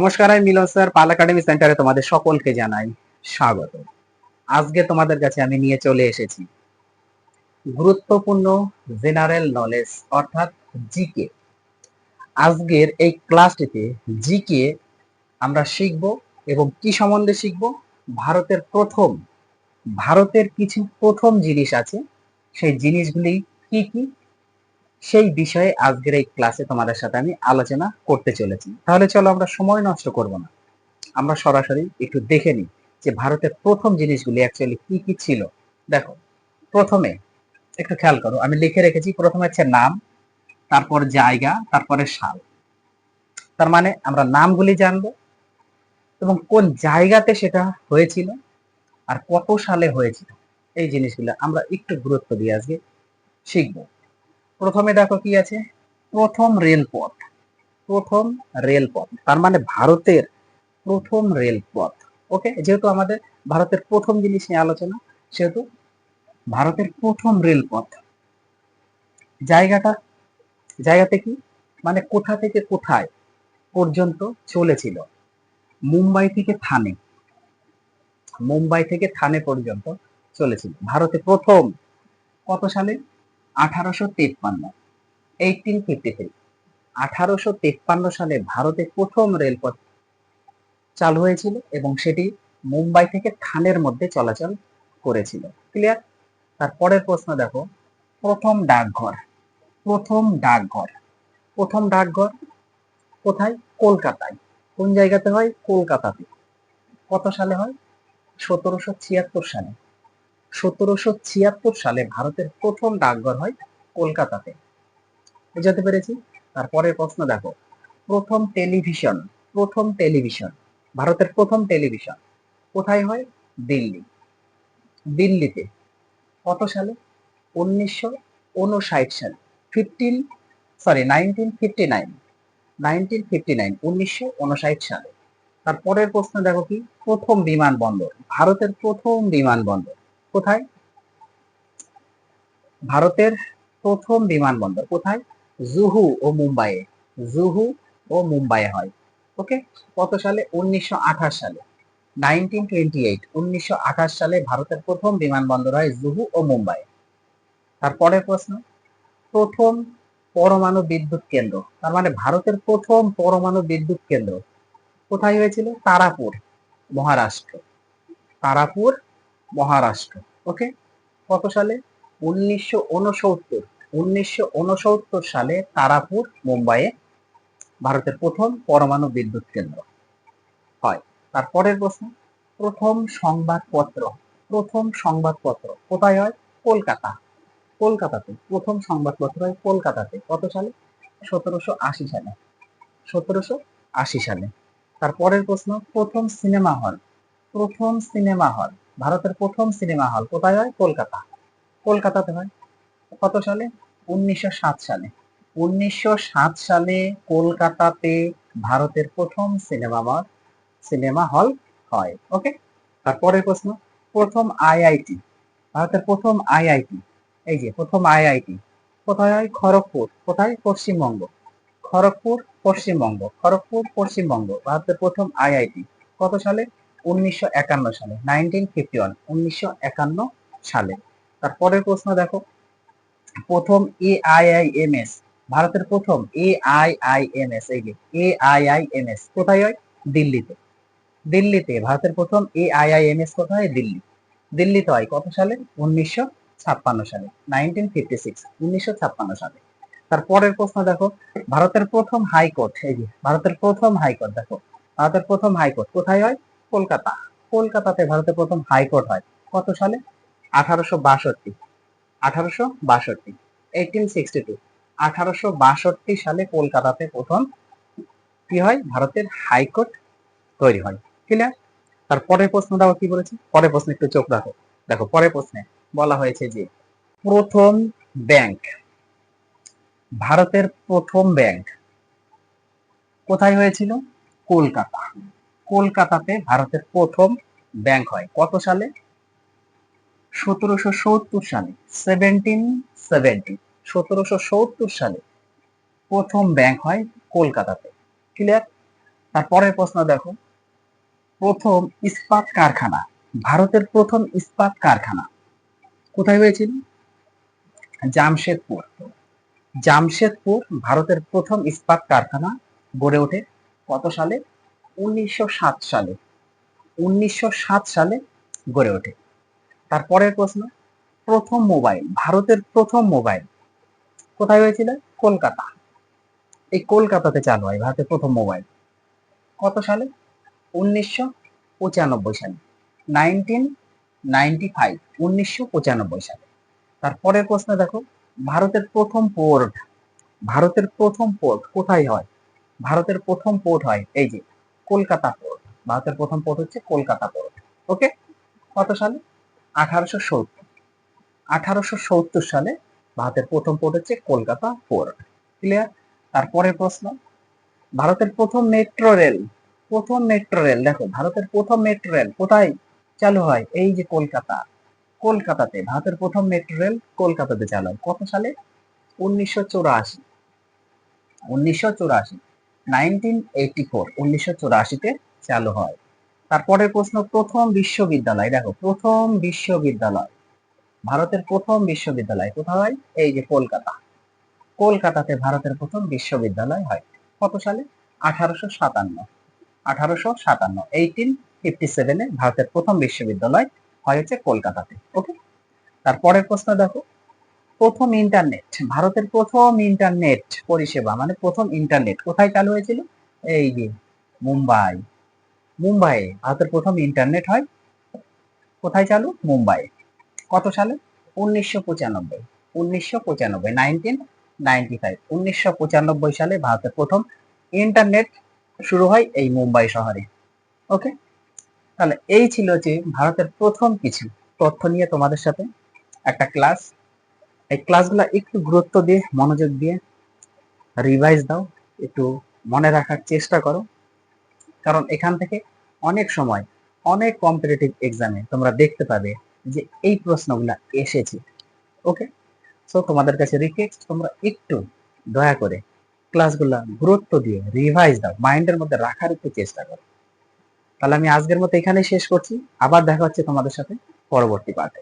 নমস্কার, আমি মিলন স্যার, পাল একাডেমি সেন্টারে তোমাদের সকলকে জানাই স্বাগত। আজকে তোমাদের কাছে আমি নিয়ে চলে এসেছি গুরুত্বপূর্ণ জেনারেল নলেজ, অর্থাৎ জিকে আজকের এই ক্লাসটিতে জিকে আমরা শিখব এবং কি সম্বন্ধে শিখব? ভারতের প্রথম, ভারতের কিছু প্রথম জিনিস আছে, সেই জিনিসগুলি কি কি? সেই বিষয়ে আজকের এই ক্লাসে তোমাদের সাথে আমি আলোচনা করতে চলেছি। তাহলে চলো আমরা সময় নষ্ট করব না। আমরা সরাসরি একটু দেখে নিই যে ভারতের প্রথম জিনিসগুলি অ্যাকচুয়ালি কি কি ছিল। দেখো, প্রথমে একটু খেয়াল করো, আমি লিখে রেখেছি, প্রথমে হচ্ছে নাম, তারপর জায়গা, তারপরে সাল। তার মানে আমরা নামগুলি জানব এবং কোন জায়গাতে সেটা হয়েছিল আর কত সালে হয়েছিল। এই জিনিসগুলো আমরা একটু গুরুত্ব দিয়ে আজকে শিখব। প্রথমে দেখো কি আছে? প্রথম রেলপথ। প্রথম রেলপথ। তার মানে ভারতের প্রথম রেলপথ। ওকে যেহেতু আমাদের ভারতের প্রথম জিনিস নিয়ে আলোচনা, সেহেতু ভারতের প্রথম রেলপথ। জায়গাটা, জায়গাতে কি? মানে কোথা থেকে কোথায় পর্যন্ত চলেছিল? মুম্বাই থেকে থানে। মুম্বাই থেকে থানে পর্যন্ত চলেছিল। ভারতে প্রথম কত সালে? আঠারোশো তেপ্পান্ন এইটিন ফিফটি থ্রি আঠারোশো তেপ্পান্ন সালে ভারতে প্রথম রেলপথ চালু হয়েছিল এবং সেটি মুম্বাই থেকে থানের মধ্যে চলাচল করেছিল। ক্লিয়ার তারপরের প্রশ্ন দেখো। প্রথম ডাকঘর প্রথম ডাকঘর প্রথম ডাকঘর কোথায়? কলকাতায়। কোন জায়গাতে হয়? কলকাতাতে। কত সালে হয়? সতেরোশো ছিয়াত্তর সালে। সতেরোশো ছিয়াত্তর সালে ভারতের প্রথম ডাকঘর হয় কলকাতাতে। বুঝাতে পেরেছি? তারপরের প্রশ্ন দেখো। প্রথম টেলিভিশন প্রথম টেলিভিশন, ভারতের প্রথম টেলিভিশন কোথায় হয়? দিল্লি। দিল্লিতে কত সালে? উনিশশো উনষাট সালে। Fifteen sorry nineteen fifty nine nineteen fifty nine উনিশশো উনষাট সালে। তারপরের প্রশ্ন দেখো কি? প্রথম বিমানবন্দর, ভারতের প্রথম বিমানবন্দর। কোথায়? ভারতের প্রথম বিমানবন্দর কোথায়? জুহু ও মুম্বাইয়ে। জুহু ও মুম্বাইয়ে হয়। ওকে? কত সালে? উনিশশো সালে। নাইনটিন টোয়েন্টি এইট উনিশশো সালে ভারতের প্রথম বিমানবন্দর হয় জুহু ও মুম্বাই তারপরের প্রশ্ন। প্রথম পরমাণু বিদ্যুৎ কেন্দ্র। তার মানে ভারতের প্রথম পরমাণু বিদ্যুৎ কেন্দ্র কোথায় হয়েছিল? তারাপুর, মহারাষ্ট্র। তারাপুর মহারাষ্ট্র ওকে কত সালে? উনিশশো উনসত্তর উনসত্তর সালে তারাপুর, মুম্বাইয়ে ভারতের প্রথম পরমাণু বিদ্যুৎ কেন্দ্র হয়। তারপরের প্রশ্ন, প্রথম সংবাদপত্র প্রথম সংবাদপত্র কোথায় হয়? কলকাতা। কলকাতাতে, প্রথম সংবাদপত্র হয় কলকাতাতে, কত সালে? সতেরোশো আশি সালে। সতেরোশো আশি সালে। তারপরের প্রশ্ন, প্রথম সিনেমা হল, প্রথম সিনেমা হল ভারতের প্রথম সিনেমা হল কোথায় হয়? কলকাতা। কলকাতাতে হয়। কত সালে? উনিশশো সাত সালে। উনিশশো সাত সালে কলকাতাতে ভারতের প্রথম সিনেমা হল সিনেমা হল হয়। ওকে তারপরের প্রশ্ন। প্রথম আইআইটি ভারতের প্রথম আইআইটি এই যে, প্রথম আইআইটি কোথায় হয়? খড়গপুর। কোথায়? পশ্চিমবঙ্গ। খড়গপুর পশ্চিমবঙ্গ। খড়গপুর, পশ্চিমবঙ্গ। ভারতের প্রথম আইআইটি কত সালে? উনিশশো একান্ন সালে নাইনটিন ফিফটি ওয়ান উনিশশো একান্ন সালে। তারপরের প্রশ্ন দেখো। প্রথম A I I M S, ভারতের প্রথম এস, এই যে A I I M S, কোথায় হয়? দিল্লিতে। দিল্লিতে, ভারতের প্রথম A I I M S কোথায়? দিল্লি। দিল্লিতে হয় কত সালে? উনিশশো ছাপ্পান্ন সালে নাইনটিন ফিফটি সিক্স উনিশশো ছাপ্পান্ন সালে। তারপরের প্রশ্ন দেখো। ভারতের প্রথম হাইকোর্ট, এই যে, ভারতের প্রথম হাইকোর্ট, দেখো। ভারতের প্রথম হাইকোর্ট কোথায় হয়? কলকাতা। কলকাতাতে ভারতের প্রথম হাইকোর্ট হয়। কত সালে? আঠারোশো বাষট্টি। আঠারোশো বাষট্টি। এইটিন সিক্সটি টু আঠারোশো বাষট্টি সালে কলকাতাতে প্রথম কি হয়? ভারতের হাইকোর্ট তৈরি হয়। ক্লিয়ার তার পরের প্রশ্ন দাও কি বলেছে? পরের প্রশ্নে একটু চোখ রাখো। দেখো, পরের প্রশ্নে বলা হয়েছে যে প্রথম ব্যাংক, ভারতের প্রথম ব্যাংক কোথায় হয়েছিল? কলকাতা। কলকাতাতে ভারতের প্রথম ব্যাংক হয়। কত সালে? সতেরোশো সত্তর সালে। সেভেন্টিন সেভেন্টি সতেরোশো সত্তর সালে প্রথম ব্যাংক হয় কলকাতাতে। ক্লিয়ার তারপরের প্রশ্ন দেখো। প্রথম ইস্পাত কারখানা। ভারতের প্রথম ইস্পাত কারখানা কোথায় হয়েছিল? জামশেদপুর। জামশেদপুর ভারতের প্রথম ইস্পাত কারখানা গড়ে ওঠে কত সালে? উনিশশো সাত সালে, উনিশশো সাত সালে গড়ে ওঠে। তারপরের প্রশ্ন, প্রথম মোবাইল, ভারতের প্রথম মোবাইল কোথায় হয়েছিল? কলকাতা। এই কলকাতাতে চালু হয় ভারতের প্রথম মোবাইল। কত সালে? উনিশশো পঁচানব্বই সালে। নাইনটিন নাইনটি ফাইভ, উনিশশো পঁচানব্বই সালে। তারপরের প্রশ্ন দেখো, ভারতের প্রথম পোর্ট, ভারতের প্রথম পোর্ট কোথায় হয়? ভারতের প্রথম পোর্ট হয় এই যে কলকাতা পোর্ট ভারতের প্রথম পোর্ট হচ্ছে কলকাতা পোর্ট ওকে? কত সালে? আঠারোশো সত্তর। আঠারোশো সত্তর সালে ভারতের প্রথম পোর্ট হচ্ছে কলকাতা পোর্ট ক্লিয়ার তারপরের প্রশ্ন। ভারতের প্রথম মেট্রো রেল প্রথম মেট্রো রেল দেখো, ভারতের প্রথম মেট্রো রেল কোথায় চালু হয়? এই যে কলকাতা। কলকাতাতে। ভারতের প্রথম মেট্রো রেল কলকাতাতে চালু হয়। কত সালে? উনিশশো চৌরাশি। উনিশশো চৌরাশি। নাইনটিন এইটি ফোর, উনিশশো চালু হয়। প্রশ্ন, প্রথম বিশ্ববিদ্যালয়, দেখো, প্রথম বিশ্ববিদ্যালয়, ভারতের প্রথম বিশ্ববিদ্যালয় কোথায় হয়? এই যে কলকাতা। কলকাতাতে ভারতের প্রথম বিশ্ববিদ্যালয় হয় কত সালে? আঠারোশো সাতান্ন। আঠারোশো সাতান্ন এইটিন ফিফটি সেভেনে ভারতের প্রথম বিশ্ববিদ্যালয় হয়েছে কলকাতাতে ওকে তারপরের প্রশ্ন দেখো প্রথম ইন্টারনেট ভারতের প্রথম ইন্টারনেট পরিষেবা মানে প্রথম ইন্টারনেট কোথায় চালু হয়েছিল? এই যে মুম্বাই। মুম্বাই ভারতের প্রথম ইন্টারনেট হয়। কোথায় চালু? মুম্বাই কত সালে? উনিশশো পঁচানব্বই। উনিশশো পঁচানব্বই নাইনটিন নাইনটি ফাইভ উনিশশো পঁচানব্বই সালে ভারতের প্রথম ইন্টারনেট শুরু হয় এই মুম্বাই শহরে। ওকে? তাহলে এই ছিল যে ভারতের প্রথম কিছু তথ্য নিয়ে তোমাদের সাথে। একটা ক্লাস এই ক্লাসগুলো একটু গুরুত্ব দিয়ে, মনোযোগ দিয়ে রিভাইজ দাও, একটু মনে রাখার চেষ্টা করো। কারণ এখান থেকে অনেক সময়, অনেক কম্পিটিটিভ এক্সামে তোমরা দেখতে পাবে যে এই প্রশ্নগুলা এসেছে। ওকে সো তোমাদের কাছে রিকোয়েস্ট তোমরা একটু দয়া করে ক্লাসগুলা গুরুত্ব দিয়ে রিভাইজ দাও মাইন্ডের মধ্যে রাখার একটু চেষ্টা করো। তাহলে আমি আজকের মতো এখানেই শেষ করছি। আবার দেখা হচ্ছে তোমাদের সাথে পরবর্তী পার্টে